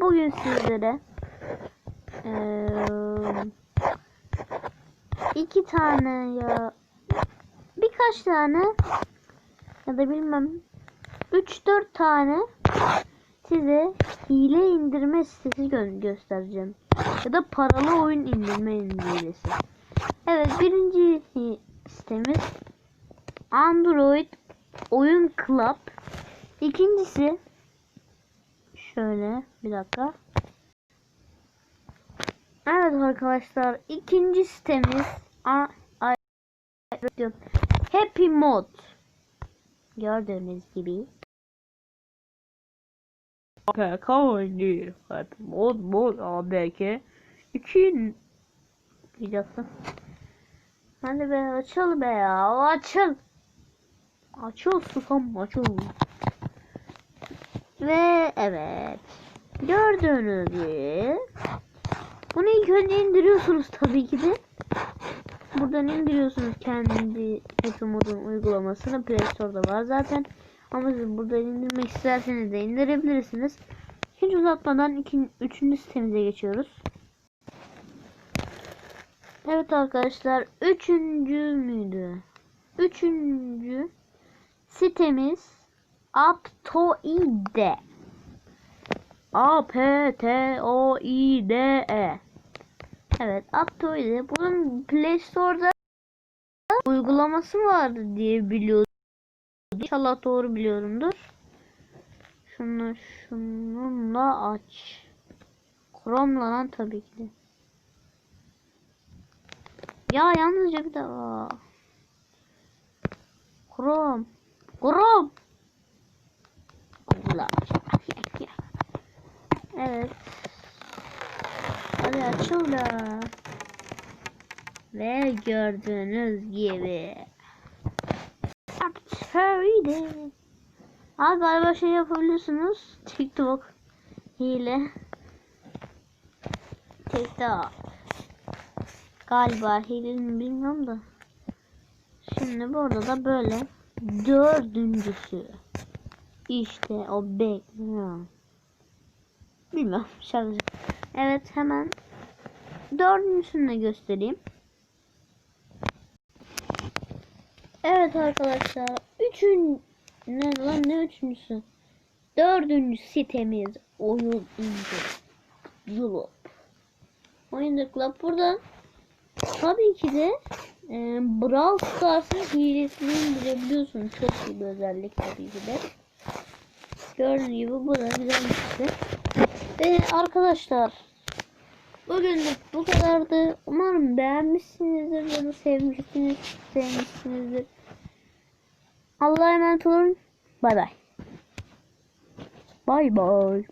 bugün sizlere eee, iki tane ya birkaç tane ya da bilmem 3-4 tane size hile indirme sitesi gö- göstereceğim. Ya da paralı oyun indirme hilesi. Evet birinci sitemiz Android Oyun Club. İkincisi şöyle bir dakika. Evet arkadaşlar ikinci sitemiz A A-. Happy Mod. Gördüğünüz gibi. APK oynuyor. Mod Mod ABK. 2 diyeceksin. Hadi be açıl be ya açıl. Açıl susam açıl. Ve evet. Gördüğünüz gibi. Bunu ilk önce indiriyorsunuz tabii ki de. Buradan indiriyorsunuz kendi Mod'un uygulamasını. Play Store'da var zaten. Ama siz buradan indirmek isterseniz de indirebilirsiniz. Hiç uzatmadan iki, üçüncü sitemize geçiyoruz. Evet arkadaşlar. Üçüncü müydü? Üçüncü sitemiz Aptoide. A P T O I D E. Evet, Aptoide. Bunun Play Store'da uygulaması vardı diye biliyordum. İnşallah doğru biliyorumdur. Şunu şununla aç. Chrome'la lan tabii ki de. Ya yalnızca bir daha. Chrome. Chrome. Allah. Evet. Hadi açıl da. Ve gördüğünüz gibi. Şöyle. Ha galiba şey yapabiliyorsunuz. TikTok hile. TikTok. Galiba hile mi bilmiyorum da. Şimdi burada da böyle dördüncüsü. İşte o bekliyor. Bilmem şarkı. Evet hemen dördüncüsünü de göstereyim. Evet arkadaşlar. Üçün ne lan ne üçüncüsü? Dördüncü sitemiz oyun indir. Yulup. Oyun Club burada. Tabii ki de e, Brawl Stars'ın hilesini indirebiliyorsunuz. Çok iyi bir özellik tabii ki de. Gördüğünüz gibi bu da güzel bir site. Ve arkadaşlar bugünlük bu kadardı. Umarım beğenmişsinizdir. Bunu sevmişsiniz, sevmişsinizdir. Allah'a emanet olun. Bay bay. Bay bay.